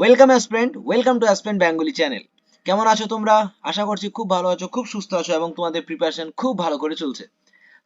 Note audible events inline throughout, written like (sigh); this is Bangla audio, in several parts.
Welcome aspirant welcome to aspirant Bengali channel কেমন আছো তোমরা? আশা করছি খুব ভালো আছো, খুব সুস্থ আছো এবং তোমাদের প্রিপারেশন খুব ভালো করে চলছে।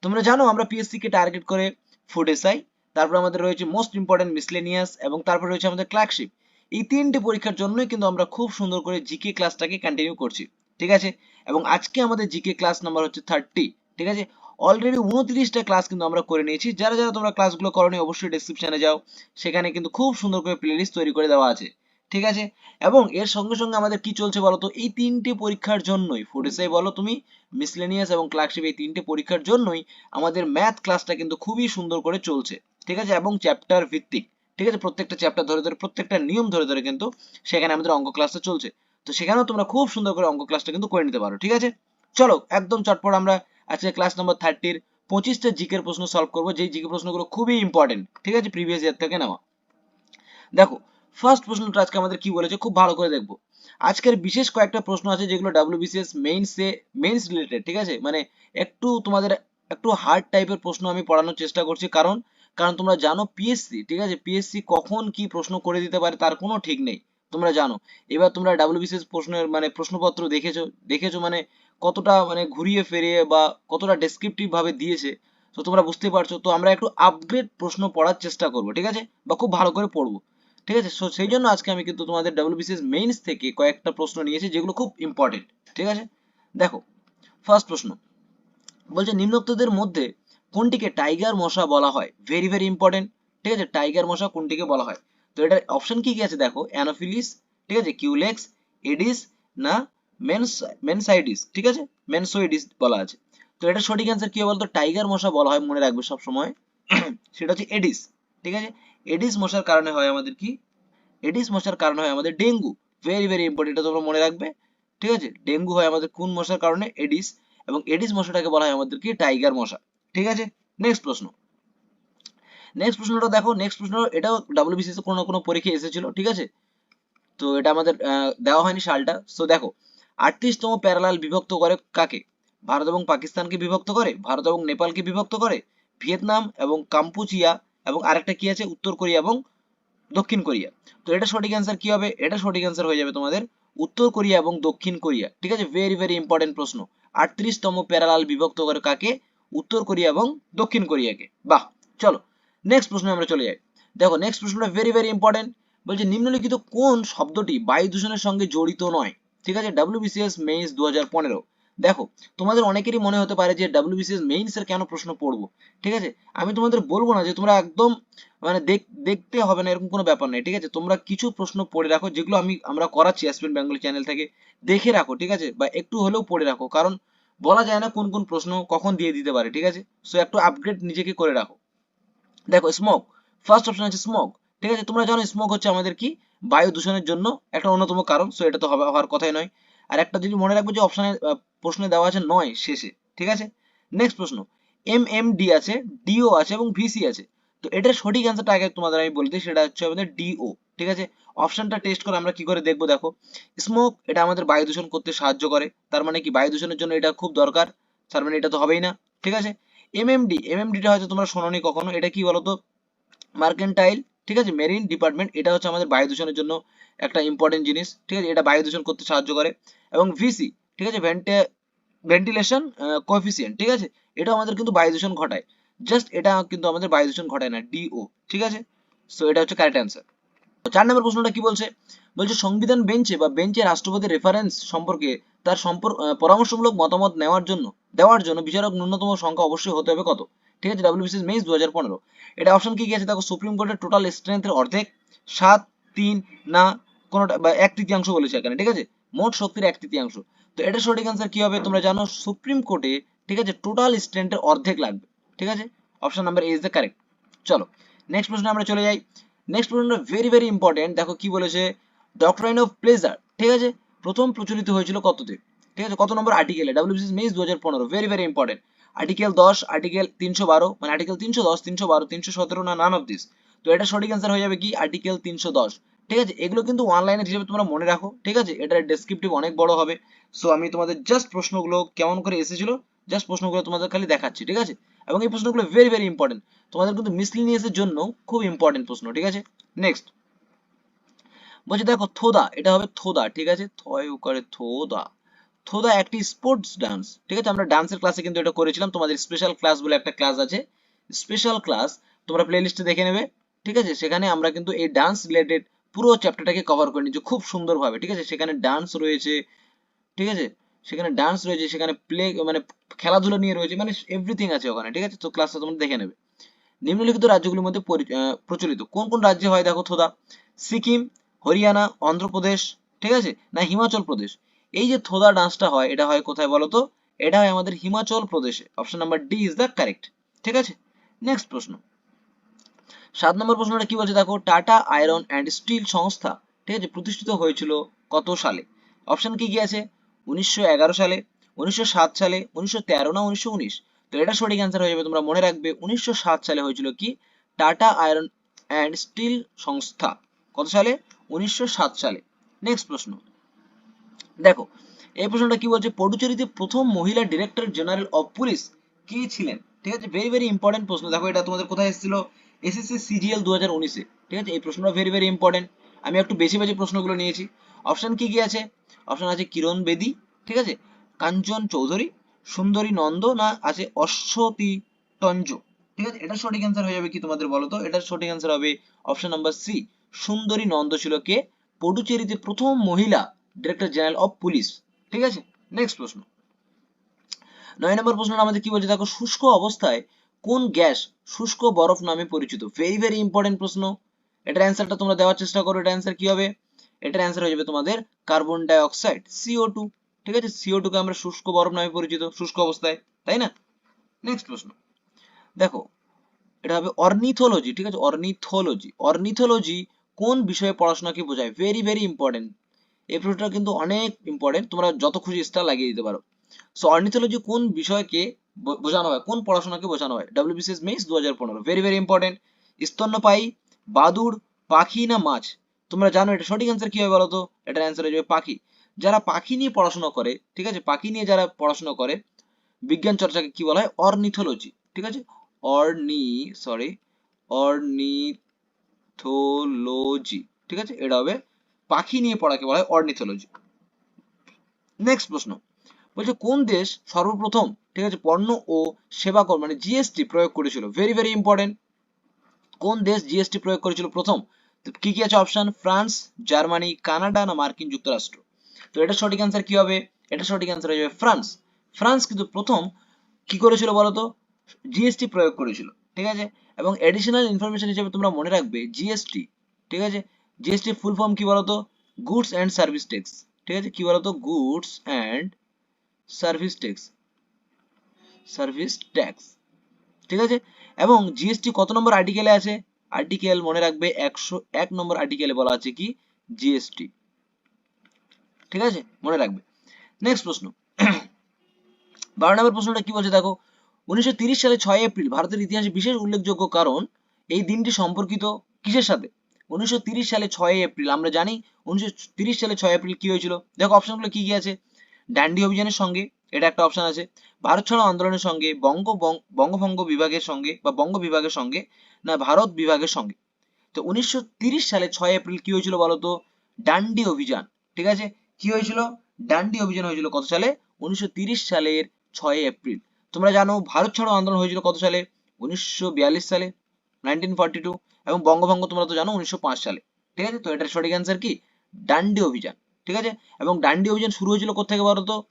তোমরা জানো আমরা পিএসসি কে টার্গেট করে ফুড এসআই তারপর আমাদের রয়েছে মোস্ট ইম্পর্টেন্ট মিসলেনিয়াস এবং তারপর রয়েছে আমাদের ক্লার্কশিপ এই তিনটি পরীক্ষার জন্যই কিন্তু আমরা খুব সুন্দর করে জিকে ক্লাসটাকে কন্টিনিউ করছি, ঠিক আছে? এবং আজকে আমাদের জিকে ক্লাস নাম্বার হচ্ছে থার্টি ঠিক আছে? অলরেডি উনত্রিশটা ক্লাস কিন্তু আমরা করে নিয়েছি। যারা যারা তোমরা ক্লাসগুলো করনি, অবশ্যই ডেসক্রিপশনে যাও। সেখানে কিন্তু খুব সুন্দর করে প্লেলিস্ট তৈরি করে দেওয়া আছে। ঠিক আছে? এবং এর সঙ্গে সঙ্গে আমাদের কি চলছে বলো তো? এই তিনটে পরীক্ষার জন্যই ফুড বলো তুমি মিসলেনিয়াস এবং ক্লার্কশিপ এই তিনটে পরীক্ষার জন্যই আমাদের ম্যাথ ক্লাসটা কিন্তু খুবই সুন্দর করে চলছে। ঠিক আছে? এবং চ্যাপ্টার ভিত্তিক। ঠিক আছে? প্রত্যেকটা চ্যাপ্টার ধরে ধরে, প্রত্যেকটা নিয়ম ধরে ধরে কিন্তু সেখানে আমাদের অঙ্ক ক্লাসটা চলছে। তো সেখানেও তোমরা খুব সুন্দর করে অঙ্ক ক্লাসটা কিন্তু করে নিতে পারো। ঠিক আছে? চলো, একদম চটপট আমরা আজকে ক্লাস নাম্বার থার্টির পঁচিশটা জিকের প্রশ্ন সলভ করব। যেই জিকে প্রশ্নগুলো খুবই ইম্পর্টেন্ট ঠিক আছে? প্রিভিয়াস ইয়ার থেকে নেওয়া। দেখো ফার্স্ট প্রশ্নটা আজকে আমাদের কি বলেছে খুব ভালো করে দেখব। আজকের বিশেষ কয়েকটা প্রশ্ন আছে যেগুলো ডাব্লিউবিসিএস মেইনসে মেইনস রিলেটেড ঠিক আছে? মানে একটু তোমাদের একটু হার্ড টাইপের প্রশ্ন আমি পড়ানোর চেষ্টা করছি। কারণ কারণ তোমরা জানো পিএসসি ঠিক আছে? পিএসসি কখন কি প্রশ্ন করে দিতে পারে তার কোনো ঠিক নেই। তোমরা জানো। এবার তোমরা ডাব্লিউবিসিএস প্রশ্নের মানে প্রশ্নপত্র দেখেছ দেখেছ মানে কতটা মানে ঘুরিয়ে ফিরিয়ে বা কতটা ডেসক্রিপটিভ ভাবে দিয়েছে, তো তোমরা বুঝতে পারছ। তো আমরা একটু আপগ্রেড প্রশ্ন পড়ার চেষ্টা করব, ঠিক আছে? বা খুব ভালো করে পড়ব। ঠিক আছে? সো সেই জন্য আজকে আমি কিন্তু তোমাদের ডাব্লিউবিসিএস মেইনস থেকে কয়েকটা প্রশ্ন নিয়েছি যেগুলো খুব ইম্পর্টেন্ট ঠিক আছে? দেখো ফার্স্ট প্রশ্ন। বলছে, নিম্নোক্তদের মধ্যে কোনটিকে টাইগার মশা বলা হয়? ভেরি ভেরি ইম্পর্টেন্ট ঠিক আছে? টাইগার মশা কোনটিকে বলা হয়? তো এটার অপশন কি কি আছে দেখো? অ্যানোফিলিস ঠিক আছে? কিউলেক্স এডিস না মেনস মেনসাইডিস ঠিক আছে? মেনসোইডিস বলা আছে। তো এটা সঠিক অ্যান্সার কি হবে বলতো? টাইগার মশা বলা হয়, মনে রাখবে সব সময় (clears throat) সেটা হচ্ছে এডিস ঠিক আছে? এডিস মশার কারণে হয় আমাদের কি? এডিস মশার কারণে হয় আমাদের ডেঙ্গু। ভেরি ভেরি ইম্পর্টেন্ট এটা তোমরা মনে রাখবে। ঠিক আছে? ডেঙ্গু হয় আমাদের কোন মশার কারণে? এডিস। এবং এডিস মশাটাকে বলা হয় আমাদের কি? টাইগার মশা। ঠিক আছে? নেক্সট প্রশ্ন। নেক্সট প্রশ্নটা দেখো। নেক্সট প্রশ্ন, এটাও ডাব্লিউবিসিএস কোনো না কোনো পরীক্ষায় এসেছিল, ঠিক আছে? তো এটা আমাদের দেওয়া হয়নি সালটা। সো দেখো, আটত্রিশতম প্যারালাল বিভক্ত করে কাকে? ভারত এবং পাকিস্তানকে বিভক্ত করে? ভারত এবং নেপালকে বিভক্ত করে? ভিয়েতনাম এবং কাম্পুচিয়া এবং আরেকটা কি আছে? উত্তর কোরিয়া এবং দক্ষিণ কোরিয়া। তো এটা সঠিক অ্যান্সার কি হবে? এটা সঠিক অ্যান্সার হয়ে যাবে তোমাদের উত্তর কোরিয়া এবং দক্ষিণ কোরিয়া। ঠিক আছে? ভেরি ভেরি ইম্পর্টেন্ট প্রশ্ন। আটত্রিশতম প্যারালাল বিভক্ত করে কাকে? উত্তর কোরিয়া এবং দক্ষিণ কোরিয়াকে। বাহ! চলো নেক্সট প্রশ্নে আমরা চলে যাই। দেখো নেক্সট প্রশ্নটা ভেরি ভেরি ইম্পর্টেন্ট বলছে, নিম্নলিখিত কোন শব্দটি বায়ু দূষণের সঙ্গে জড়িত নয়? ঠিক আছে? ডাব্লিউবিসিএস মেইনস দু দেখো, তোমাদের অনেকেরই মনে হতে পারে যে ডাব্লিউবিসিএস মেইনস এর কেন প্রশ্ন পড়ব? ঠিক আছে? আমি তোমাদের বলব না যে তোমরা একদম মানে দেখতে হবে না, এরকম কোনো ব্যাপার নেই, ঠিক আছে? তোমরা কিছু প্রশ্ন পড়ে রাখো, যেগুলো আমি, আমরা করাচ্ছি অ্যাসপেন্ট বেঙ্গলি চ্যানেল থেকে, দেখে রাখো, ঠিক আছে? বা একটু হলেও পড়ে রাখো, কারণ বলা যায় না কোন কোন প্রশ্ন কখন দিয়ে দিতে পারে, ঠিক আছে? সো একটু আপগ্রেড নিজেকে করে রাখো। দেখো স্মোক ফার্স্ট অপশন আছে স্মোক ঠিক আছে? তোমরা জানো স্মোক হচ্ছে আমাদের কি? বায়ু দূষণের জন্য একটা অন্যতম কারণ সো এটা তো হওয়ার কথাই নয়। আর একটা যদি মনে রাখবে যে অপশনে প্রশ্নে দেওয়া আছে নয় শেষে, ঠিক আছে? নেক্সট প্রশ্ন এম এম ডি আছে ডিও আছে এবং ভিসি আছে। তো এটার সঠিক অ্যান্সারটা আগে তোমাদের আমি বলতে সেটা হচ্ছে আমাদের ডিও ঠিক আছে? অপশনটা টেস্ট করে আমরা কি করে দেখব, দেখো? স্মোক এটা আমাদের বায়ু দূষণ করতে সাহায্য করে। তার মানে কি, বায়ু দূষণের জন্য এটা খুব দরকার। তার মানে এটা তো হবেই না, ঠিক আছে? এমএমডি এমএমডিটা হয়তো তোমরা শোনোনি কখনো। এটা কি বলতো? মার্কেন্টাইল ঠিক আছে? মেরিন ডিপার্টমেন্ট এটা হচ্ছে আমাদের বায়ু দূষণের জন্য একটা ইম্পর্টেন্ট জিনিস, ঠিক আছে? এটা বায়ু দূষণ করতে সাহায্য করে। এবং ভিসি ঠিক আছে? ভেন্টে ভেন্টিলেশন কোএফিসিয়েন্ট ঠিক আছে? এটা আমাদের কিন্তু বায়ু দূষণ ঘটায়। জাস্ট এটা কিন্তু আমাদের বায়ু দূষণ ঘটায় না ডিও ঠিক আছে? সো এটা হচ্ছে কারেক্ট অ্যান্সার চার নম্বর প্রশ্নটা কি বলছে? বলছে, সংবিধান বেঞ্চে বা বেঞ্চে রাষ্ট্রপতির রেফারেন্স সম্পর্কে তার সম্পর্ক পরামর্শমূলক মতামত নেওয়ার জন্য, দেওয়ার জন্য বিচারক ন্যূনতম সংখ্যা অবশ্যই হতে হবে কত? ঠিক আছে? ডাব্লিউবিসিএস মেইস দু এটা অপশন কি কি আছে দেখো সুপ্রিম কোর্টের টোটাল স্ট্রেংথের অর্ধেক। সাত, তিন, না কোনোটা এক তৃতীয়াংশ বলেছে এখানে, ঠিক আছে? মোট শক্তির এক তৃতীয়াংশ। তো এটা সঠিক অ্যান্সার কি হবে তোমরা জানো? সুপ্রিম কোর্টে, ঠিক আছে টোটাল অর্ধেক লাগবে, ঠিক আছে? Option number A is the correct চলো নেক্সট প্রশ্নে আমরা চলে যাই। নেক্সট প্রশ্নটা ভেরি ভেরি ইম্পর্টেন্ট দেখো কি বলেছে? ডক্টরাইন অফ প্লেজার ঠিক আছে? প্রথম প্রচলিত হয়েছিল কততে? ঠিক আছে, কত নম্বর আর্টিকেলে ডাব্লিউবিসিএস মেইস দু হাজার পনেরো। ভেরি ভেরি ইম্পর্টেন্ট আর্টিকেল দশ আর্টিকেল তিনশো বারো মানে আর্টিকেল তিনশো দশ, তিনশো বারো, তিনশো সতেরো, না নান অফ দিস তো এটা সঠিক অ্যান্সার হয়ে যাবে কি? আর্টিকেল তিনশো দশ। ঠিক আছে? এগুলো কিন্তু ওয়ান লাইনের হিসেবে তোমরা মনে রাখো, ঠিক আছে? এটার ডেসক্রিপটিভ অনেক বড় হবে। সো আমি তোমাদের জাস্ট প্রশ্নগুলো কেমন করে এসেছিল জাস্ট প্রশ্নগুলো তোমাদের খালি দেখাচ্ছি, ঠিক আছে? এবং এই প্রশ্নগুলো ভেরি ভেরি ইম্পর্টেন্ট তোমাদের কিন্তু মিসলিনিয়াসের জন্য খুব ইম্পর্টেন্ট প্রশ্ন, ঠিক আছে? নেক্সট বলছে দেখো থোদা এটা হবে থোদা ঠিক আছে? থয় করে থোদা থোদা একটি স্পোর্টস ডান্স ঠিক আছে? আমরা ডান্সের ক্লাসে কিন্তু এটা করেছিলাম। তোমাদের স্পেশাল ক্লাস বলে একটা ক্লাস আছে। স্পেশাল ক্লাস তোমরা প্লেলিস্টে দেখে নেবে, ঠিক আছে? সেখানে আমরা কিন্তু এই ডান্স রিলেটেড পুরো চ্যাপ্টারটাকে কভার করে নিচ্ছি খুব সুন্দরভাবে, ঠিক আছে? সেখানে ডান্স রয়েছে, ঠিক আছে? সেখানে ডান্স রয়েছে, সেখানে প্লে মানে খেলাধুলা নিয়ে রয়েছে মানে এভরিথিং আছে ওখানে, ঠিক আছে? তো ক্লাসটা তোমরা দেখে নেবে। নিম্নলিখিত রাজ্যগুলির মধ্যে প্রচলিত। কোন কোন রাজ্যে হয় দেখো থোদা? সিকিম, হরিয়ানা, অন্ধ্রপ্রদেশ, ঠিক আছে? না, হিমাচল প্রদেশ। এই যে থোদা ডান্সটা হয়, এটা হয় কোথায় বলো তো? এটা হয় আমাদের হিমাচল প্রদেশে। Option number D is the correct ঠিক আছে? নেক্সট প্রশ্ন। সাত নম্বর প্রশ্নটা কি বলছে? দেখো, টাটা আয়রন অ্যান্ড স্টিল সংস্থা, ঠিক আছে, প্রতিষ্ঠিত হয়েছিল কত সালে? অপশন কি কি আছে? উনিশশো সালে উনিশশো সালে, উনিশশো না উনিশশো তো এটা সঠিক অ্যান্সার হয়ে যাবে, তোমরা মনে রাখবে, উনিশশো সালে হয়েছিল কি? টাটা আয়রন অ্যান্ড স্টিল সংস্থা, কত সালে? উনিশশো সাত সালে। নেক্সট প্রশ্ন। দেখো, এই প্রশ্নটা কি বলছে? পডুচেরিতে প্রথম মহিলা ডিরেক্টর জেনারেল অফ পুলিশ কে ছিলেন? ঠিক আছে ভেরি ভেরি ইম্পর্টেন্ট প্রশ্ন। দেখো, এটা তোমাদের কোথায় এসেছিল? এসএসসি সিজিএল দু হাজার উনিশে। ঠিক আছে? এই প্রশ্নটা ভেরি ভেরি ইম্পর্টেন্ট আমি একটু বেশি বেশি প্রশ্নগুলো নিয়েছি। অপশন কি কি আছে? অপশন আছে কিরণ বেদি, ঠিক আছে? কাঞ্চন চৌধুরী, সুন্দরী নন্দ না আছে অশ্বতী টঞ্জ? ঠিক আছে? এটা সঠিক অ্যান্সার হয়ে যাবে কি তোমাদের বলো তো? এটার সঠিক অ্যান্সার হবে অপশন নাম্বার সি সুন্দরী নন্দ ছিল কে? পডুচেরিতে প্রথম মহিলা ডিরেক্টর জেনারেল অফ পুলিশ ঠিক আছে? নেক্সট প্রশ্ন। নয় নম্বর প্রশ্নটা আমাদের কি বলছে? দেখো, শুষ্ক অবস্থায় কোন গ্যাস শুষ্ক বরফ নামে পরিচিত? ভেরি ভেরি ইম্পর্টেন্ট প্রশ্ন। এটার অ্যান্সারটা তোমরা দেওয়ার চেষ্টা করো। এটা অ্যান্সার কি হবে? এটার অ্যান্সার হয়ে যাবে তোমাদের carbon dioxide CO two ঠিক আছে? সিও টু কে আমরা শুষ্ক বরফ নামে পরিচিত, শুষ্ক অবস্থায়। তাই না? নেক্সট প্রশ্ন। দেখো, এটা হবে অর্নিথোলজি ঠিক আছে? অর্নিথোলজি অর্নিথোলজি কোন বিষয়ে পড়াশোনাকে বোঝায়? ভেরি ভেরি ইম্পর্টেন্ট এই প্রশ্নটা কিন্তু অনেক ইম্পর্টেন্ট তোমরা যত খুশি স্টার লাগিয়ে দিতে পারো। সো অর্নিথোলজি কোন বিষয়কে বোঝানো হয়, কোন পড়াশোনাকে বোঝানো হয়? ডাব্লিউবিসিএস মেইস দু হাজার পনেরো। ভেরি ভেরি ইম্পর্টেন্ট স্তন্যপায়ী, বাদুড়, পাখি না মাছ? তোমরা জানো এটা সঠিক অ্যান্সার কি হবে বলো তো এটার অ্যান্সার হয়ে যাবে পাখি। যারা পাখি নিয়ে পড়াশোনা করে, ঠিক আছে? পাখি নিয়ে যারা পড়াশোনা করে, বিজ্ঞান চর্চাকে কি বলা হয়? অর্নিথোলজি। ঠিক আছে? অর্নি সরি অর্নিথোলজি। ঠিক আছে? এটা হবে পাখি নিয়ে পড়াকে বলা হয় অর্নিথোলজি। নেক্সট প্রশ্ন। বলছে, কোন দেশ সর্বপ্রথম ঠিক আছে, পণ্য ও সেবা কর মানে জিএসটি প্রয়োগ করেছিল। ভেরি ভেরি ইম্পর্টেন্ট কোন দেশ জিএসটি প্রয়োগ করেছিল প্রথম? তো কি কি আছে অপশন ফ্রান্স জার্মানি কানাডা না মার্কিন যুক্তরাষ্ট্র? তো এটা সঠিক অ্যান্সার কি হবে? এটা সঠিক অ্যান্সার হয়ে যাবে ফ্রান্স ফ্রান্স কিন্তু প্রথম কি করেছিল বলতো? জিএসটি প্রয়োগ করেছিল, ঠিক আছে? এবং এডিশনাল ইনফরমেশন হিসেবে তোমরা মনে রাখবে জিএসটি ঠিক আছে? জিএসটি ফুল ফর্ম কি বলতো? গুডস অ্যান্ড সার্ভিস ট্যাক্স ঠিক আছে? কি বলতো? Goods and service tax service tax. ঠিক আছে? এবং জিএসটি কত নম্বর আর্টিকেলে আছে? আর্টিকেল মনে রাখবে একশো এক নম্বর আর্টিকেলে বলা আছে কি? জিএসটি ঠিক আছে? মনে রাখবে। নেক্সট প্রশ্ন। বারো নম্বর প্রশ্নটা কি বলছে দেখো? উনিশশো সালে ছয় এপ্রিল ভারতের ইতিহাসে বিশেষ উল্লেখযোগ্য কারণ এই দিনটি সম্পর্কিত কিসের সাথে? উনিশশো সালে ছয় এপ্রিল, আমরা জানি উনিশশো সালে ছয় এপ্রিল কি হয়েছিল? দেখো অপশনগুলো কি কি আছে? ডান্ডি অভিযানের সঙ্গে এটা একটা অপশন আছে। ভারত ছাড়ো আন্দোলনের সঙ্গে, বঙ্গ বঙ্গভঙ্গ বিভাগের সঙ্গে বা বঙ্গ বিভাগের সঙ্গে না, ভারত বিভাগের সঙ্গে। তো উনিশশো সালে ছয় এপ্রিল কি হয়েছিল বলতো? ডান্ডি অভিযান, ঠিক আছে? কি হয়েছিল? ডান্ডি অভিযান হয়েছিল কত সালে? উনিশশো সালের ছয় এপ্রিল। তোমরা জানো ভারত ছাড়ো আন্দোলন হয়েছিল কত সালে? উনিশশো বিয়াল্লিশ সালে নাইনটিন এবং বঙ্গভঙ্গ তোমরা তো জানো উনিশশো পাঁচ সালে। ঠিক আছে? তো এটার সঠিক অ্যান্সার কি? ডান্ডি অভিযান। ঠিক আছে? এবং ডান্ডি অভিযান শুরু হয়েছিল কোথেকে বলতো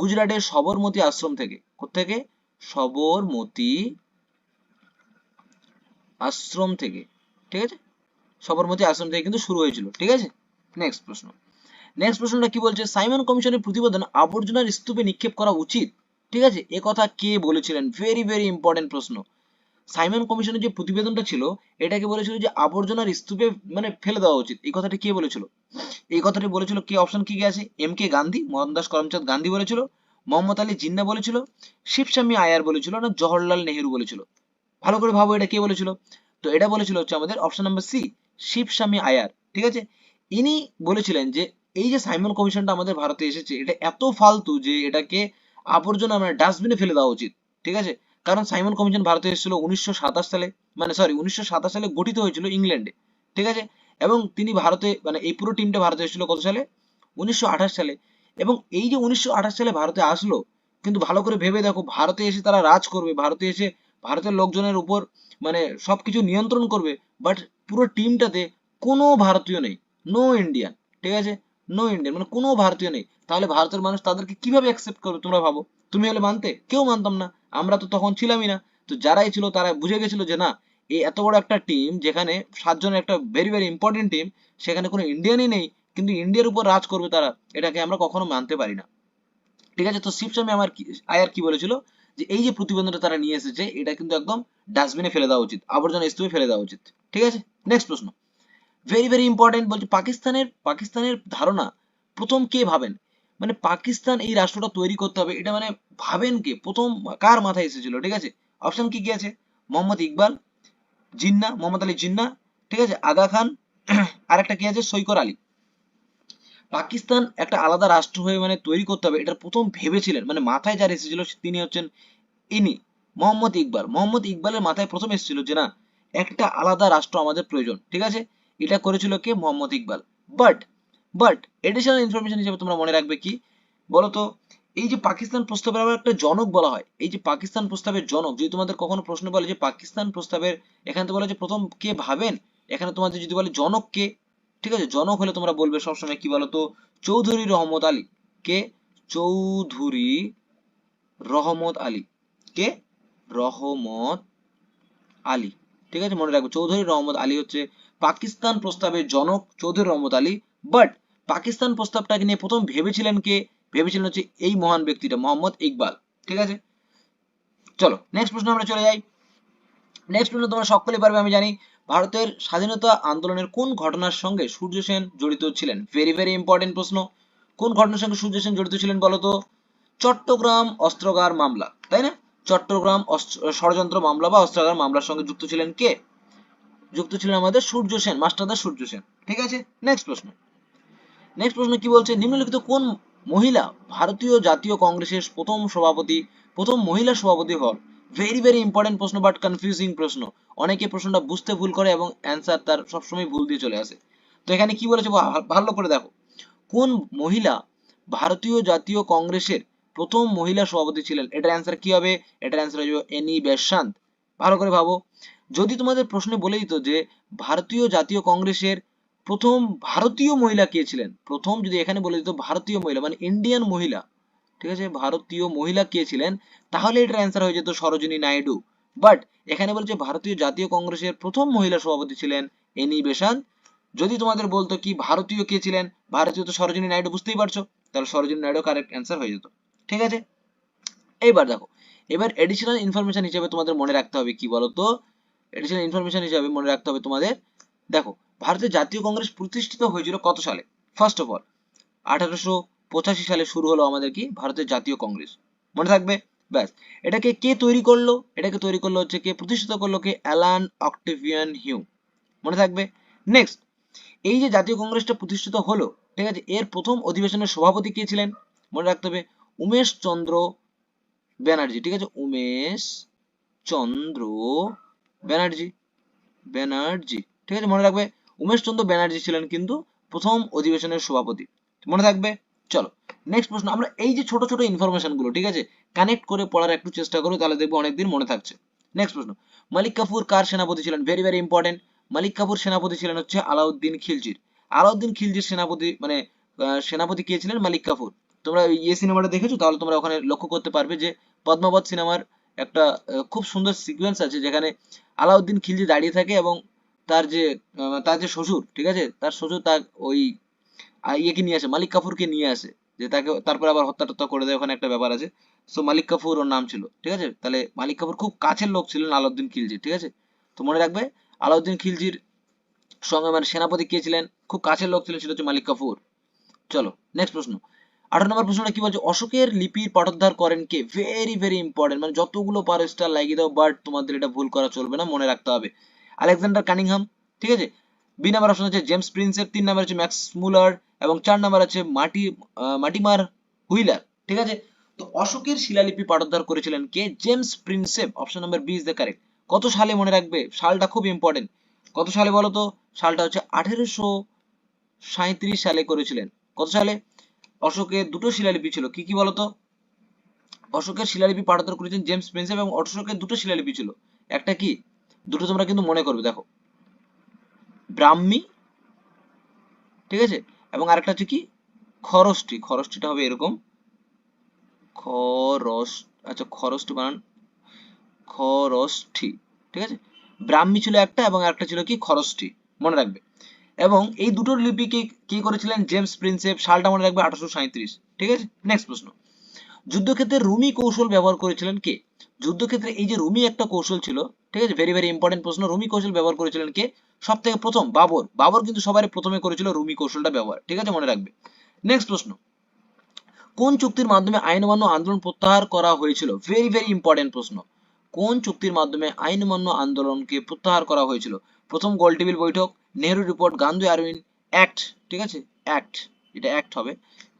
গুজরাটের সবরমতী আশ্রম থেকে। কোথেকে সবরমতী আশ্রম থেকে। ঠিক আছে? সবরমতী আশ্রম থেকে কিন্তু শুরু হয়েছিল। ঠিক আছে? নেক্সট প্রশ্ন। নেক্সট প্রশ্নটা কি বলছে? সাইমন কমিশনের প্রতিবেদন আবর্জনার স্তূপে নিক্ষেপ করা উচিত। ঠিক আছে? এ কথা কে বলেছিলেন? ভেরি ভেরি ইম্পর্টেন্ট প্রশ্ন। সাইমন কমিশনের যে প্রতিবেদনটা ছিল, এটাকে বলেছিল যে আবর্জনার স্তূপে মানে ফেলে দেওয়া উচিত। এই কথাটি কে বলেছিল? এই কথাটি বলেছিল কে? অপশন কি আছে? এম কে গান্ধী মোহনদাস করমচাঁদ গান্ধী বলেছিল, মোহাম্মদ আলী জিন্না বলেছিল, শিবস্বামী আয়ার বলেছিল না জওহরলাল নেহেরু বলেছিল। ভালো করে ভাবো এটা কে বলেছিল? তো এটা বলেছিল হচ্ছে আমাদের অপশন নাম্বার সি, শিবস্বামী আয়ার। ঠিক আছে? ইনি বলেছিলেন যে এই যে সাইমন কমিশনটা আমাদের ভারতে এসেছে, এটা এত ফালতু যে এটাকে আবর্জনা মানে ডাস্টবিনে ফেলে দেওয়া উচিত। ঠিক আছে? কারণ সাইমন কমিশন ভারতে এসেছিল উনিশশো সালে মানে সরি উনিশশো সালে গঠিত হয়েছিল ইংল্যান্ডে, ঠিক আছে? এবং তিনি ভারতে মানে এই পুরো টিমটা ভারতে এসেছিল কত সালে? উনিশশো সালে। এবং এই যে উনিশশো সালে ভারতে আসলো, কিন্তু ভালো করে ভেবে দেখো, ভারতে এসে তারা রাজ করবে, ভারতে এসে ভারতের লোকজনের উপর মানে সবকিছু নিয়ন্ত্রণ করবে বাট পুরো টিমটাতে কোনো ভারতীয় নেই নো ইন্ডিয়ান ঠিক আছে? নো ইন্ডিয়ান মানে কোনো ভারতীয় নেই। তাহলে ভারতের মানুষ তাদেরকে কীভাবে অ্যাকসেপ্ট করবে, তোমরা ভাবো? তুমি হলে মানতে? কেউ মানতাম না। আমরা তো তখন ছিলামই না। তো যারাই ছিল তারা বুঝে গেছিল যে না এই এত বড় একটা টিম যেখানে সাতজনের একটা ভেরি ভেরি ইম্পর্টেন্ট টিম সেখানে কোনো ইন্ডিয়ানই নেই, কিন্তু ইন্ডিয়ার উপর রাজ করবে তারা, এটাকে আমরা কখনো মানতে পারি না। ঠিক আছে, তো শিবস্বামী আমার আয়ার কি বলেছিল? যে এই যে প্রতিবেদনটা তারা নিয়ে এসেছে, এটা কিন্তু একদম ডাস্টবিনে ফেলে দেওয়া উচিত, আবর্জনা স্তূপে ফেলে দেওয়া উচিত। ঠিক আছে? নেক্সট প্রশ্ন। ভেরি ভেরি ইম্পর্টেন্ট বলছে, পাকিস্তানের পাকিস্তানের ধারণা প্রথম কে ভাবেন? মানে পাকিস্তান এই রাষ্ট্রটা তৈরি করতে হবে, এটা মানে ভাবেন কে? প্রথম কার মাথায় এসেছিল, ঠিক আছে? অপশন কি কি আছে? মোহাম্মদ ইকবাল, জিন্না, মোহাম্মদ আলী জিন্না, ঠিক আছে? আগা খান (clears throat) আর একটা কি আছে? সৈকর আলী। পাকিস্তান একটা আলাদা রাষ্ট্র হয়ে মানে তৈরি করতে হবে এটা প্রথম ভেবেছিলেন মানে মাথায় যার এসেছিল তিনি হচ্ছেন ইনি, মোহাম্মদ ইকবাল। মোহাম্মদ ইকবালের মাথায় প্রথম এসেছিল যে না, একটা আলাদা রাষ্ট্র আমাদের প্রয়োজন, ঠিক আছে? এটা করেছিল কে? Mohammad Iqbal. But but additional information হিসেবে তোমরা মনে রাখবে কি? বলতো, এই যে পাকিস্তান প্রস্তাবের আবার একটা জনক বলা হয়। এই যে পাকিস্তান প্রস্তাবের জনক, যদি তোমাদের কখনো প্রশ্ন বলে যে পাকিস্তান প্রস্তাবের, এখানে তো বলে যে প্রথম কে ভাবেন, এখানে তোমাদের যদি বলে জনক কে, ঠিক আছে? জনক হলে তোমরা বলবে সবসময় কি বলতো? চৌধুরী রহমত আলী। কে? চৌধুরী রহমত আলী। কে? রহমত আলী। ঠিক আছে? মনে রাখবে, চৌধুরী রহমত আলী হচ্ছে পাকিস্তান প্রস্তাবের জনক, চৌধুরী রহমত আলী। বাট পাকিস্তান প্রস্তাবটাকে নিয়ে প্রথম ভেবেছিলেন কে? ভেবেছিলেন হচ্ছে এই মহান ব্যক্তিটা, মোহাম্মদ ইকবাল। ঠিক আছে? চলো নেক্সট প্রশ্ন আমরা চলে যাই। নেক্সট প্রশ্ন তোমরা সকলে পারবে, আমি জানি। ভারতের স্বাধীনতা আন্দোলনের কোন ঘটনার সঙ্গে সূর্য সেন জড়িত ছিলেন? ভেরি ভেরি ইম্পর্টেন্ট প্রশ্ন। কোন ঘটনার সঙ্গে সূর্য সেন জড়িত ছিলেন বলতো চট্টগ্রাম অস্ত্রগার মামলা, তাই না? চট্টগ্রাম ষড়যন্ত্র মামলা বা অস্ত্রাগার মামলার সঙ্গে যুক্ত ছিলেন কে? যুক্ত ছিলেন আমাদের সূর্য সেন, মাস্টারদা সূর্য সেন। ঠিক আছে? নেক্সট প্রশ্ন। নেক্সট প্রশ্ন কি বলছে? নিম্নলিখিত কোন মহিলা ভারতীয় জাতীয় কংগ্রেসের প্রথম সভাপতি, প্রথম মহিলা সভাপতি হন? ভেরি ভেরি ইম্পর্টেন্ট প্রশ্ন বাট কনফিউজিং প্রশ্ন। অনেকে প্রশ্নটা বুঝতে ভুল করে এবং অ্যান্সার তার সবসময় ভুল দিয়ে চলে আসে। তো এখানে কি বলেছে? ভালো করে দেখো। কোন মহিলা ভারতীয় জাতীয় কংগ্রেসের প্রথম মহিলা সভাপতি ছিলেন? এটার অ্যান্সার কি হবে? এটার অ্যান্সার হবে এনি বেশান্ত। ভালো করে ভাবো। যদি তোমাদের প্রশ্নে বলে দিত যে ভারতীয় জাতীয় কংগ্রেসের প্রথম ভারতীয় মহিলা কে ছিলেন? প্রথম যদি এখানে বলে দিত ভারতীয় মহিলা মানে ইন্ডিয়ান মহিলা, ঠিক আছে? ভারতীয় মহিলা কে ছিলেন? তাহলে এটার অ্যান্সার হয়ে যেত সরোজিনী নাইডু। বাট এখানে বলছে ভারতীয় জাতীয় কংগ্রেসের প্রথম মহিলা সভাপতি ছিলেন এনি বেশান্ত যদি তোমাদের বলতো কি ভারতীয় কে ছিলেন? ভারতীয় তো সরোজিনী নাইডু বুঝতেই পারছ। তাহলে সরোজিনী নাইডু কারেক্ট অ্যান্সার হয়ে যেত। ঠিক আছে? এইবার দেখো, এবার এডিশনাল ইনফরমেশন হিসেবে তোমাদের মনে রাখতে হবে কি বলতো? এডিশনাল ইনফরমেশন হিসেবে মনে রাখতে হবে তোমাদের। দেখো ভারতের জাতীয় কংগ্রেস প্রতিষ্ঠিত হয়েছিল কত সালে? ফার্স্ট অফ অল আঠারোশো পঁচাশি সালে শুরু হলো আমাদের কি? ভারতের জাতীয় কংগ্রেস। মনে থাকবে? ব্যাস। এটাকে কে তৈরি করল? এটাকে তৈরি করল হচ্ছে কে? প্রতিষ্ঠিত করল কে? Alan Octavian Hugh. মনে থাকবে? নেক্সট এই যে জাতীয় কংগ্রেসটা প্রতিষ্ঠিত হলো, ঠিক আছে? এর প্রথম অধিবেশনের সভাপতি কে ছিলেন? মনে রাখতে হবে, উমেশ চন্দ্র ব্যানার্জি, ঠিক আছে? উমেশ চন্দ্র ব্যানার্জি। ব্যানার্জি, ঠিক আছে? মনে রাখবে? উমেশ চন্দ্র ব্যানার্জি ছিলেন কিন্তু প্রথম অধিবেশনের সভাপতি। মনে থাকবে? চলো নেক্সট প্রশ্ন। আমরা এই যে ছোট ছোট ইনফরমেশনগুলো, ঠিক আছে? কানেক্ট করে পড়ার একটু চেষ্টা করো, তাহলে দেখব অনেকদিন মনে থাকছে। নেক্সট প্রশ্ন। মালিক কাপুর কার সেনাপতি ছিলেন? Very very important Malik Kapur সেনাপতি ছিলেন হচ্ছে আলাউদ্দিন খিলজির। আলাউদ্দিন খিলজির সেনাপতি মানে সেনাপতি কে ছিলেন? মালিক কাপুর তোমরা ইয়ে সিনেমাটা দেখেছ, তাহলে তোমরা ওখানে লক্ষ্য করতে পারবে যে পদ্মাবত সিনেমার একটা খুব সুন্দর সিকোয়েন্স আছে যেখানে আলাউদ্দিন খিলজি দাঁড়িয়ে থাকে এবং তার যে তার যে শ্বশুর, ঠিক আছে? তার শ্বশুর তার ওই ইয়েকে নিয়ে আসে, মালিক কাপুরকে নিয়ে আসে। যে তাকে, তারপর আবার হত্যা টত্যা করে দেয়, ওখানে একটা ব্যাপার আছে। সো মালিক কাপুর ওর নাম ছিল, ঠিক আছে? তাহলে মালিক কাপুর খুব কাছের লোক ছিলেন আলাউদ্দিন খিলজি, ঠিক আছে? তো মনে রাখবে, আলাউদ্দিন খিলজির সঙ্গে মানে সেনাপতি কে ছিলেন? খুব কাছের লোক ছিলেন, সেটা হচ্ছে মালিক কাপুর চলো নেক্সট প্রশ্ন। আঠারো নম্বর প্রশ্নটা কি বলছে? অশোকের লিপির পাঠোদ্ধার করেন কে? ভেরি ভেরি ইম্পর্টেন্ট মানে যতগুলো পারো স্টার লাগিয়ে দাও বাট তোমাদের এটা ভুল করা চলবে না, মনে রাখতে হবে। আলেকজান্ডার কানিংহাম, ঠিক আছে? বি নাম্বার অপশন হচ্ছে জেমস প্রিন্সের, তিন নাম্বার হচ্ছে ম্যাক্স মুলার এবং চার নাম্বার আছে মাটি মাটিমার হুইলার, ঠিক আছে? তো অশোকের শিলালিপি পাঠোদ্ধার করেছিলেন কে? James Prinsep option number B is the correct কত সালে মনে রাখবে? সালটা খুব ইম্পর্টেন্ট কত সালে বলো তো? সালটা হচ্ছে আঠেরোশো সাঁত্রিশ সালে করেছিলেন। কত সালে? অশোকের দুটো শিলালিপি ছিল। কি কি বলতো অশোকের শিলালিপি পাঠান্তর করেছেন জেমস প্রিন্সেপ এবং অশোকের দুটো শিলালিপি ছিল। একটা কি? দুটো তোমরা কিন্তু মনে করবে, দেখো। ব্রাহ্মী, ঠিক আছে? এবং আরেকটা হচ্ছে কি? খরষ্টি খরষ্টিটা হবে এরকম। খরস আচ্ছা খরষ্টি বানান। খরষ্টি ঠিক আছে? ব্রাহ্মী ছিল একটা এবং আরেকটা ছিল কি? খরষ্টি মনে রাখবে। এবং এই দুটো লিপিকে কি করেছিলেন? জেমস প্রিন্সেপ, সালটা মনে রাখবে আঠারোশো ঠিক আছে? নেক্সট প্রশ্ন। যুদ্ধক্ষেত্রে রুমি কৌশল ব্যবহার করেছিলেন কে? যুদ্ধক্ষেত্রে এই যে রুমি একটা কৌশল ছিল, ঠিক আছে? ভেরি ভেরি ইম্পর্টেন্ট প্রশ্ন। রুমি কৌশল ব্যবহার করেছিলেন কে? সব থেকে প্রথম, বাবর। বাবর কিন্তু সবার প্রথমে করেছিল রুমি কৌশলটা ব্যবহার, ঠিক আছে? মনে রাখবে। নেক্সট প্রশ্ন। কোন চুক্তির মাধ্যমে আইন অমান্য আন্দোলন প্রত্যাহার করা হয়েছিল? ভেরি ভেরি ইম্পর্টেন্ট প্রশ্ন। কোন চুক্তির মাধ্যমে আইন অমান্য আন্দোলনকে প্রত্যাহার করা হয়েছিল? প্রথম গোলটেবিল বৈঠক, Nehru report, Gandhi Irwin act, ঠিক আছে? অ্যাক্ট, এটা অ্যাক্ট হবে,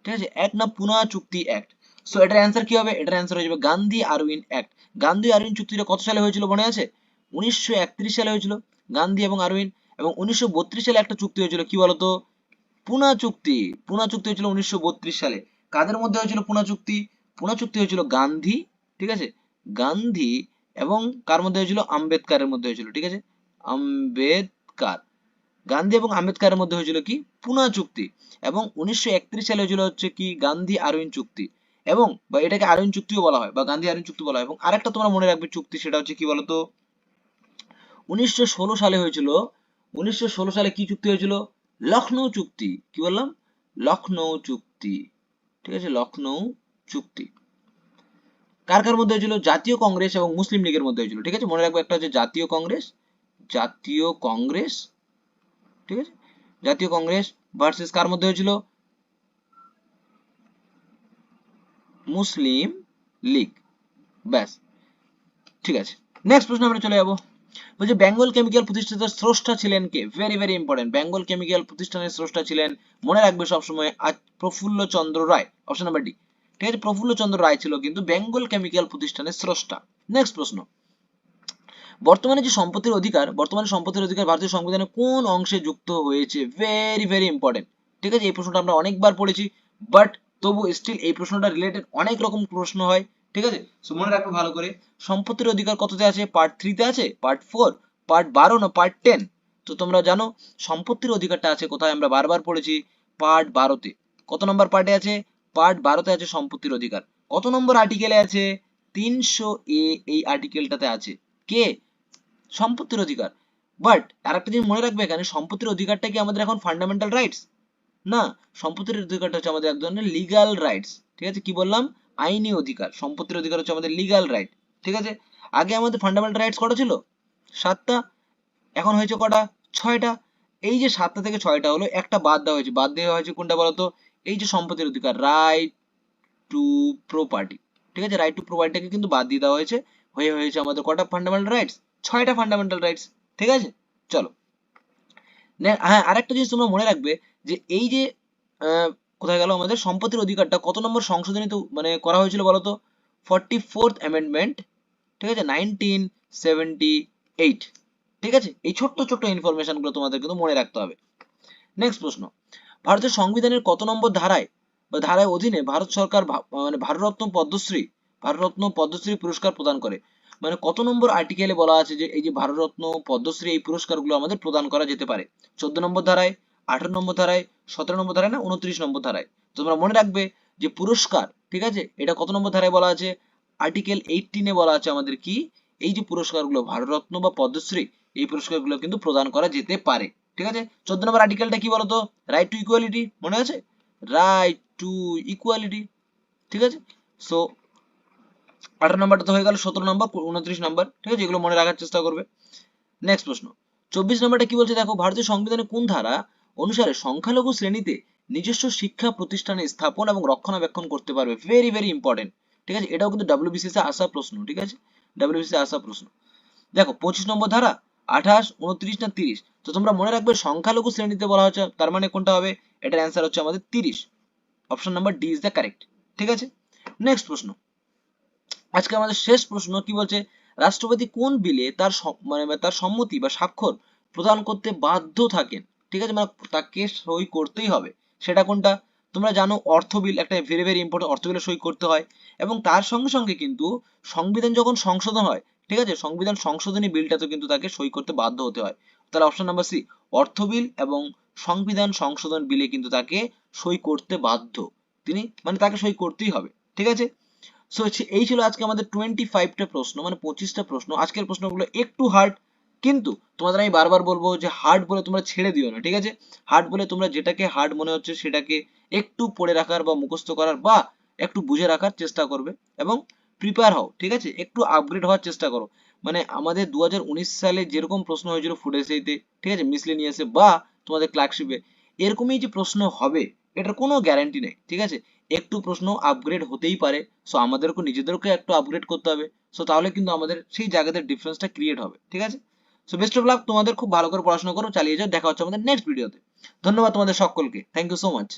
ঠিক আছে? অ্যাক্ট না পুনা চুক্তি অ্যাক্ট? সো এটার অ্যান্সার কি হবে? এটার অ্যান্সার হয়ে যাবে Gandhi Irwin act Gandhi Irwin চুক্তিটা কত সালে হয়েছিল মনে আছে? উনিশশো একত্রিশ সালে হয়েছিল গান্ধী এবং আরউইন এবং উনিশশো বত্রিশ সালে একটা চুক্তি হয়েছিল কি বলতো? পুনা চুক্তি। পুনা চুক্তি হয়েছিল উনিশশো বত্রিশ সালে। কাদের মধ্যে হয়েছিল পুনা চুক্তি? পুনা চুক্তি হয়েছিল গান্ধী ঠিক আছে? গান্ধী এবং কার মধ্যে হয়েছিল? আম্বেদকারের মধ্যে হয়েছিল, ঠিক আছে? আম্বেদকার। গান্ধী এবং আম্বেদকারের মধ্যে হয়েছিল কি? পুনা চুক্তি। এবং উনিশশো একত্রিশ সালে হয়েছিল হচ্ছে কি? গান্ধী আরউইন চুক্তি। এবং বা এটাকে আরউইন চুক্তিও বলা হয়, বা গান্ধী আরউইন চুক্তি বলা হয়। এবং আরেকটা তোমরা মনে রাখবে চুক্তি, সেটা হচ্ছে কি বলতো? উনিশশো ষোলো সালে হয়েছিল, উনিশশো ষোলো সালে কি চুক্তি হয়েছিল? লখনৌ চুক্তি। কি বললাম? লখনৌ চুক্তি। ঠিক আছে, লখনৌ চুক্তি। কার কার মধ্যে হয়েছিল? জাতীয় কংগ্রেস এবং মুসলিম লীগের মধ্যে হয়েছিল। ঠিক আছে, মনে রাখব একটা হচ্ছে জাতীয় কংগ্রেস জাতীয় কংগ্রেস, ঠিক আছে? জাতীয় কংগ্রেস ভার্সেস কার মধ্যে হয়েছিল? মুসলিম লীগ। ব্যাস। ঠিক আছে। নেক্সট প্রশ্ন আমরা চলে যাব। বলছে, বেঙ্গল কেমিক্যাল প্রতিষ্ঠাতার স্রষ্টা ছিলেন কে? Very very important Bengal chemical প্রতিষ্ঠানের স্রষ্টা ছিলেন, মনে রাখবে সবসময় Prafulla Chandra Ray. Option number D ঠিক আছে প্রফুল্ল চন্দ্র রায় ছিল কিন্তু বেঙ্গল কেমিক্যাল প্রতিষ্ঠানের স্রষ্টা। নেক্সট প্রশ্ন। বর্তমানে যে সম্পত্তির অধিকার, বর্তমানে সম্পত্তির অধিকার ভারতীয় সংবিধানে কোন অংশে যুক্ত হয়েছে? ভেরি ভেরি ইম্পর্টেন্ট ঠিক আছে, এই প্রশ্নটা আমরা অনেকবার পড়েছি বাট তবু স্টিল এই প্রশ্নটা রিলেটেড অনেক রকম প্রশ্ন হয়, ঠিক আছে? সো মনে রাখবে ভালো করে। সম্পত্তির অধিকার কততে আছে? পার্ট থ্রিতে আছে? পার্ট ফোর পার্ট বারো না পার্ট টেন তো তোমরা জানো, সম্পত্তির অধিকারটা আছে কোথায়? আমরা বারবার পড়েছি পার্ট বারোতে। কত নম্বর পার্টে আছে? পার্ট বারোতে আছে সম্পত্তির অধিকার। কত নম্বর আর্টিকেলে আছে? তিনশো এ এই আর্টিকেলটাতে আছে। কে? সম্পত্তির অধিকার। বাট আর একটা জিনিস মনে রাখবে এখানে, সম্পত্তির অধিকারটা কি আমাদের এখন ফান্ডামেন্টাল রাইটস না, সম্পত্তির অধিকারটা হচ্ছে আমাদের এক ধরনের লিগাল রাইটস ঠিক আছে? কি বললাম? আইনি অধিকার। সম্পত্তির অধিকার হচ্ছে আমাদের লিগাল রাইট ঠিক আছে? আগে আমাদের ফান্ডামেন্টাল রাইটস কটা ছিল? সাতটা, এখন হয়েছে কটা? ছয়টা। এই যে সাতটা থেকে ছয়টা হলো, একটা বাদ দেওয়া হয়েছে। বাদ দেওয়া হয়েছে কোনটা বলতো এই যে সম্পত্তির অধিকার রাইট টু প্রপার্টি ঠিক আছে? রাইট টু প্রপার্টিটাকে কিন্তু বাদ দিয়ে দেওয়া হয়েছে। হয়ে হয়েছে আমাদের কটা ফান্ডামেন্টাল রাইটস ছয়টা ফান্ডামেন্টাল রাইটস ঠিক আছে? চলো। হ্যাঁ আরেকটা জিনিস তোমরা মনে রাখবে যে এই যে কোথায় গেল আমাদের সম্পত্তির অধিকারটা, কত নম্বর সংশোধনীতে মানে করা হয়েছিল বলতো? ফর্টি ফোর্থ অ্যামেন্ডমেন্ট ঠিক আছে? নাইনটিন সেভেন্টি এইট ঠিক আছে? এই ছোট্ট ছোট্ট ইনফরমেশনগুলো তোমাদের কিন্তু মনে রাখতে হবে। নেক্সট প্রশ্ন, ভারতের সংবিধানের কত নম্বর ধারায়, বা ধারায় অধীনে ভারত সরকার মানে ভারতরত্ন পদ্মশ্রী ভারতরত্ন পদ্মশ্রী পুরস্কার প্রদান করে? মানে কত নম্বর আর্টিকেলে বলা আছে যে, এই যে ভারতরত্ন পদ্মশ্রী এই পুরস্কারগুলো আমাদের প্রদান করা যেতে পারে? চোদ্দ নম্বর ধারায় আঠারো নম্বর ধারায়, সতেরো নম্বর ধারায় না, উনত্রিশ নম্বর ধারায়। তোমরা মনে রাখবে যে পুরস্কার, ঠিক আছে? এটা কত নম্বর ধারায় বলা আছে? আর্টিকেল এইটিনে বলা আছে আমাদের কি? এই যে পুরস্কারগুলো ভারতরত্ন বা পদ্মশ্রী, এই পুরস্কারগুলো কিন্তু প্রদান করা যেতে পারে, ঠিক আছে? চোদ্দ নম্বর আর্টিকেলটা কি বলতো? রাইট টু ইকুয়ালিটি মনে আছে? রাইট টু ইকুয়ালিটি ঠিক আছে? সো আঠারো নম্বরটা তো হয়ে গেল, সতেরো নম্বর, উনত্রিশ নম্বর, ঠিক আছে? এগুলো মনে রাখার চেষ্টা করবে। নেক্সট প্রশ্ন। চব্বিশ নম্বরটা কি বলছে? দেখো, ভারতীয় সংবিধানে কোন ধারা অনুসারে সংখ্যালঘু শ্রেণীতে নিজস্ব শিক্ষা প্রতিষ্ঠানে স্থাপন এবং রক্ষণাবেক্ষণ করতে পারবে। ভেরি ভেরি ইম্পর্টেন্ট ঠিক আছে? এটাও কিন্তু ডাব্লিউবিসিএস এ আসা প্রশ্ন, ঠিক আছে? ডাব্লিউবিসিএস এ আসা প্রশ্ন। দেখো, পঁচিশ নম্বর ধারা, আঠাশ, উনত্রিশ না তিরিশ? তো তোমরা মনে রাখবে সংখ্যালঘু শ্রেণীতে বলা হচ্ছে তার মানে কোনটা হবে? এটার অ্যান্সার হচ্ছে আমাদের তিরিশ। Option number D is the correct ঠিক আছে? নেক্সট প্রশ্ন। আজকে আমাদের শেষ প্রশ্ন কি বলছে? রাষ্ট্রপতি কোন বিলে তার মানে তার সম্মতি বা স্বাক্ষর প্রদান করতে বাধ্য থাকেন? ঠিক আছে? মানে তাকে সই করতেই হবে। সেটা কোনটা? তোমরা জানো, অর্থ বিল, একটা ভেরি ভেরি ইম্পর্টেন্ট অর্থ বিলে সই করতে হয়। এবং তার সঙ্গে সঙ্গে কিন্তু সংবিধান যখন সংশোধন হয়, ঠিক আছে? সংবিধান সংশোধনী বিলটাতে কিন্তু তাকে সই করতে বাধ্য হতে হয়। তাহলে অপশন নাম্বার সি অর্থ বিল এবং সংবিধান সংশোধন বিলে কিন্তু তাকে সই করতে বাধ্য। তিনি মানে তাকে সই করতেই হবে, ঠিক আছে? সো এই ছিল আজকে আমাদের টোয়েন্টি ফাইভটা প্রশ্ন মানে পঁচিশটা প্রশ্ন। আজকের প্রশ্নগুলো একটু হার্ড কিন্তু তোমাদের আমি বারবার বলব যে হার্ড বলে তোমরা ছেড়ে দিও না, ঠিক আছে? হার্ড বলে তোমরা যেটাকে হার্ড মনে হচ্ছে সেটাকে একটু পড়ে রাখার বা মুখস্থ করার বা একটু বুঝে রাখার চেষ্টা করবে এবং প্রিপেয়ার হও, ঠিক আছে? একটু আপগ্রেড হওয়ার চেষ্টা করো। মানে আমাদের দু হাজার উনিশ সালে যেরকম প্রশ্ন হয়েছিল ফুড ঠিক আছে? মিসলেনিয়াসে বা তোমাদের ক্লার্কশিপে এরকমই যে প্রশ্ন হবে, এটার কোনো গ্যারান্টি নেই, ঠিক আছে? একটু প্রশ্ন আপগ্রেড হতেই পারে সো আমাদেরকে নিজেদেরকে একটু আপগ্রেড করতে হবে সো তাহলে কিন্তু আমাদের সেই জায়গাতে ডিফারেন্সটা ক্রিয়েট হবে, ঠিক আছে? সো বেস্ট অফ লাক তোমাদের, খুব ভালো করে পড়াশোনা করো, চালিয়ে যাও, দেখা হচ্ছে আমাদের নেক্সট ভিডিওতে ধন্যবাদ তোমাদের সকলকে। Thank you so much